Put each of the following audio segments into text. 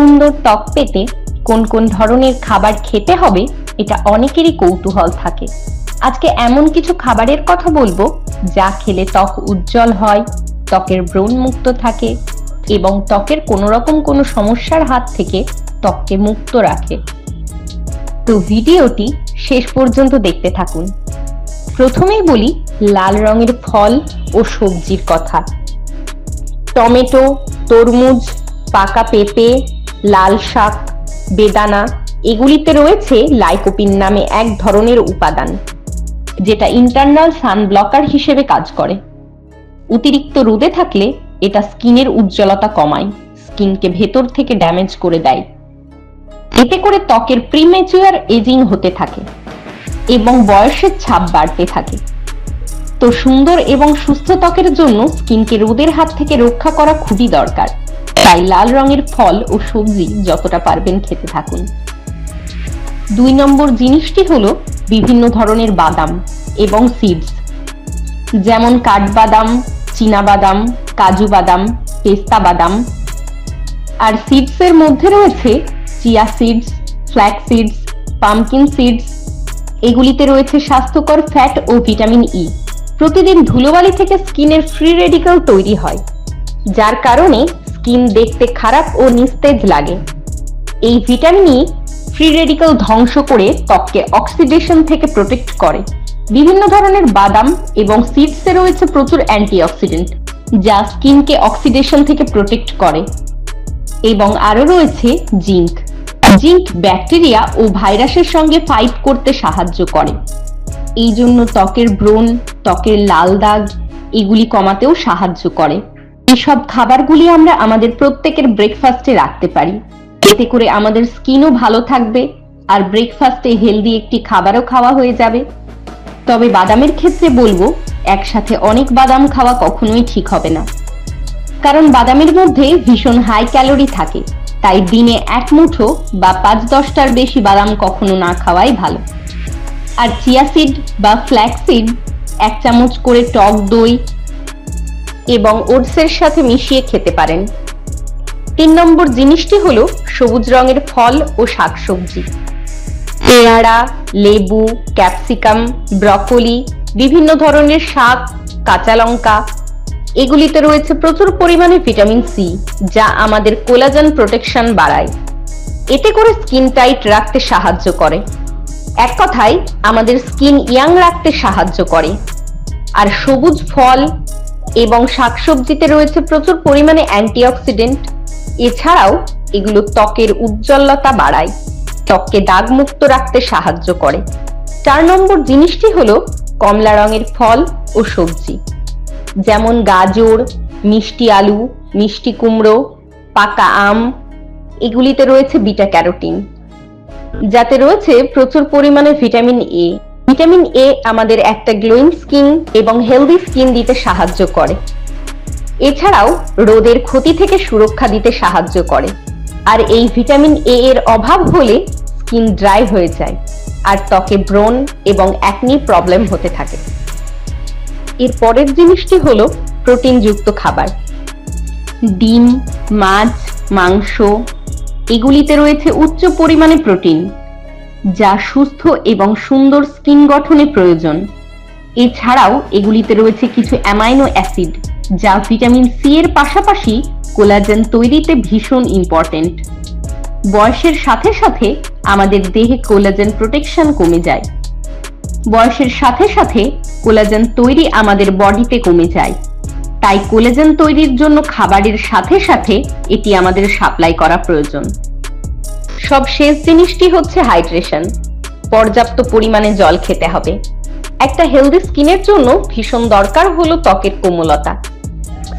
সুন্দর ত্বক পেতে কোন কোন ধরনের খাবার খেতে হবে, এটা অনেকেরই কৌতূহল থাকে। আজকে এমন কিছু খাবারের কথা বলব, যা খেলে ত্বক উজ্জ্বল হয়, ত্বকের ব্রণ মুক্ত থাকে এবং ত্বকের কোনো রকম কোনো সমস্যার হাত থেকে ত্বককে মুক্ত রাখে। তো ভিডিওটি শেষ পর্যন্ত দেখতে থাকুন। প্রথমেই বলি, লাল রঙের ফল ও সবজির কথা। টমেটো, তরমুজ, পাকা পেঁপে লাল শাক, বেদানা, এগুলিতে রয়েছে লাইকোপিন নামে এক ধরনের উপাদান, যেটা ইন্টারনাল সান ব্লকার হিসেবে কাজ করে। অতিরিক্ত রোদে থাকলে এটা স্কিনের উজ্জ্বলতা কমায়, স্কিনকে ভেতর থেকে ড্যামেজ করে দেয়। এতে করে ত্বকের প্রিমেচুয়ার এজিং হতে থাকে এবং বয়সের ছাপ বাড়তে থাকে। তো সুন্দর এবং সুস্থ ত্বকের জন্য স্কিনকে রোদের হাত থেকে রক্ষা করা খুবই দরকার। তাই লাল রঙের ফল ও সবজি যতটা পারবেন খেতে থাকুন। দুই নম্বর জিনিসটি হলো বিভিন্ন ধরনের বাদাম এবং সিডস যেমন কাঠবাদাম বাদাম কাজু বাদাম, পেস্তা বাদাম। আর সিডস এর মধ্যে রয়েছে chia seeds flax seeds pumpkin seeds এগুলিতে রয়েছে স্বাস্থ্যকর ফ্যাট ও ভিটামিন ই প্রতিদিন ধুলোবালি থেকে স্কিনের ফ্রি রেডিক্যাল তৈরি হয়। যার কারণে স্কিন দেখতে খারাপ ও নিস্তেজ লাগে। এই ভিটামিন ই ফ্রি রেডিক্যাল ধ্বংস করে ত্বককে অক্সিডেশন থেকে প্রোটেক্ট করে। বিভিন্ন ধরনের বাদাম এবং সিডসে রয়েছে প্রচুর অ্যান্টিঅক্সিডেন্ট, যা স্কিনকে অক্সিডেশন থেকে প্রোটেক্ট করে। এবং আরও রয়েছে জিঙ্ক। জিঙ্ক ব্যাকটেরিয়া ও ভাইরাসের সঙ্গে ফাইট করতে সাহায্য করে। এই জন্য ত্বকের ব্রণ, ত্বকের লাল দাগ, এগুলি কমাতেও সাহায্য করে। এসব খাবারগুলি আমরা আমাদের প্রত্যেকের ব্রেকফাস্টে রাখতে পারি। এতে করে আমাদের স্কিনও ভালো থাকবে আর ব্রেকফাস্টে হেলদি একটি খাবারও খাওয়া হয়ে যাবে। তবে বাদামের ক্ষেত্রে বলব, একসাথে অনেক বাদাম খাওয়া কখনোই ঠিক হবে না। কারণ বাদামের মধ্যে ভীষণ হাই ক্যালোরি থাকে, তাই দিনে এক মুঠো বা পাঁচ দশটার বেশি বাদাম কখনো না খাওয়াই ভালো। আর চিয়া সিড বা ফ্ল্যাক্স সিড এক চামচ করে টক দই এবং ওটসের সাথে মিশিয়ে খেতে পারেন। তিন নম্বর জিনিসটি হল সবুজ রঙের ফল ও শাকসবজি। পেয়ারা, লেবু, ক্যাপসিকাম, ব্রকোলি, বিভিন্ন ধরনের শাক, কাঁচা লঙ্কা, এগুলিতে রয়েছে প্রচুর পরিমাণে ভিটামিন সি, যা আমাদের কোলাজেন প্রোটেকশন বাড়ায়। এতে করে স্কিন টাইট রাখতে সাহায্য করে। এক কথায়, আমাদের স্কিন ইয়াং রাখতে সাহায্য করে। আর সবুজ ফল এবং শাকসবজিতে রয়েছে প্রচুর পরিমাণে অ্যান্টিঅক্সিডেন্ট। এছাড়াও এগুলো ত্বকের উজ্জ্বলতা বাড়ায়, ত্বককে দাগমুক্ত রাখতে সাহায্য করে। চার নম্বর জিনিসটি হলো কমলা রঙের ফল ও সবজি। যেমন গাজর, মিষ্টি আলু, মিষ্টি কুমড়ো, পাকা আম, এগুলিতে রয়েছে বিটা ক্যারোটিন। যাতে রয়েছে প্রচুর পরিমাণে ভিটামিন এ। ভিটামিন এ আমাদের একটা গ্লোয়িং স্কিন এবং হেলদি স্কিন দিতে সাহায্য করে। এছাড়াও রোদের ক্ষতি থেকে সুরক্ষা দিতে সাহায্য করে। আর এই ভিটামিন এ এর অভাব হলে স্কিন ড্রাই হয়ে যায় আর ত্বকে ব্রণ এবং একনি প্রবলেম হতে থাকে। এর পরের জিনিসটি হলো প্রোটিনযুক্ত খাবার। ডিম, মাছ, মাংস, এগুলিতে রয়েছে উচ্চ পরিমাণে প্রোটিন। যা সুস্থ এবং সুন্দর স্কিন গঠনে প্রয়োজন। এছাড়াও এগুলিতে রয়েছে কিছু অ্যামাইনো অ্যাসিড, যা ভিটামিন সি এর পাশাপাশি কোলাজেন তৈরিতে ভীষণ ইম্পর্টেন্ট বয়সের সাথে সাথে আমাদের দেহে কোলাজেন প্রোটেকশন কমে যায়। বয়সের সাথে সাথে কোলাজেন তৈরি আমাদের বডিতে কমে যায়। তাই কোলাজেন তৈরির জন্য খাবারের সাথে সাথে এটি আমাদের সাপ্লাই করা প্রয়োজন। সব শেষ জিনিসটি হচ্ছে হাইড্রেশন। পর্যাপ্ত পরিমাণে জল খেতে হবে। একটা হেলদি স্কিনের জন্য ভীষণ দরকার হলো ত্বকের কোমলতা।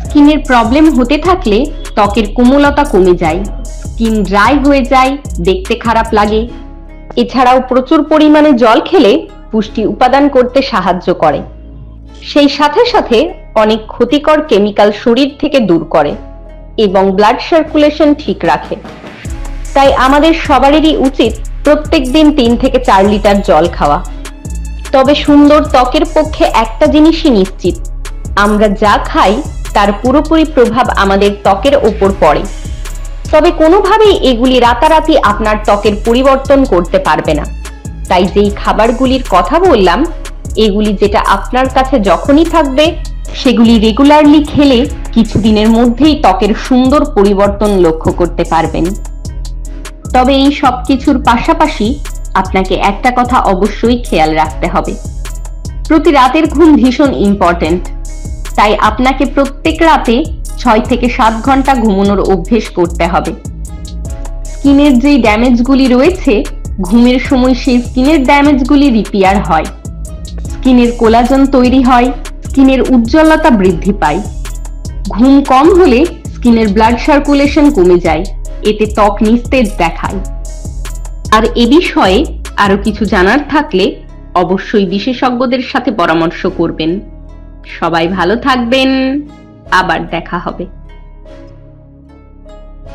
স্কিনের প্রবলেম হতে থাকলে ত্বকের কোমলতা কমে যায়, স্কিন ড্রাই হয়ে যায়, দেখতে খারাপ লাগে। এছাড়াও প্রচুর পরিমাণে জল খেলে পুষ্টি উপাদান করতে সাহায্য করে। সেই সাথে সাথে অনেক ক্ষতিকর কেমিক্যাল শরীর থেকে দূর করে এবং ব্লাড সার্কুলেশন ঠিক রাখে। তাই আমাদের সবারই উচিত প্রত্যেক দিন তিন থেকে চার লিটার জল খাওয়া। তবে সুন্দর ত্বকের পক্ষে একটা জিনিসই নিশ্চিত, আমরা যা খাই তার পুরোপুরি প্রভাব আমাদের ত্বকের ওপর পড়ে। তবে কোনোভাবেই এগুলি রাতারাতি আপনার ত্বকের পরিবর্তন করতে পারবে না। তাই যেই খাবারগুলির কথা বললাম, এগুলি যেটা আপনার কাছে যখনই থাকবে, সেগুলি রেগুলারলি খেলে কিছুদিনের মধ্যেই ত্বকের সুন্দর পরিবর্তন লক্ষ্য করতে পারবেন। তবে এই সব কিছুর পাশাপাশি আপনাকে একটা কথা অবশ্যই খেয়াল রাখতে হবে। প্রতি রাতের ঘুম ভীষণ ইম্পর্ট্যান্ট তাই আপনাকে প্রত্যেক রাতে ছয় থেকে সাত ঘণ্টা ঘুমানোর অভ্যেস করতে হবে। স্কিনের যেই ড্যামেজগুলি রয়েছে, ঘুমের সময় সেই স্কিনের ড্যামেজগুলি রিপেয়ার হয়। স্কিনের কোলাজন তৈরি হয়, স্কিনের উজ্জ্বলতা বৃদ্ধি পায়। ঘুম কম হলে স্কিনের ব্লাড সার্কুলেশন কমে যায়। এতে ত্বক নিস্তেজ দেখায়। আর এ বিষয়ে আরও কিছু জানার থাকলে অবশ্যই বিশেষজ্ঞদের সাথে পরামর্শ করবেন। সবাই ভালো থাকবেন। আবার দেখা হবে।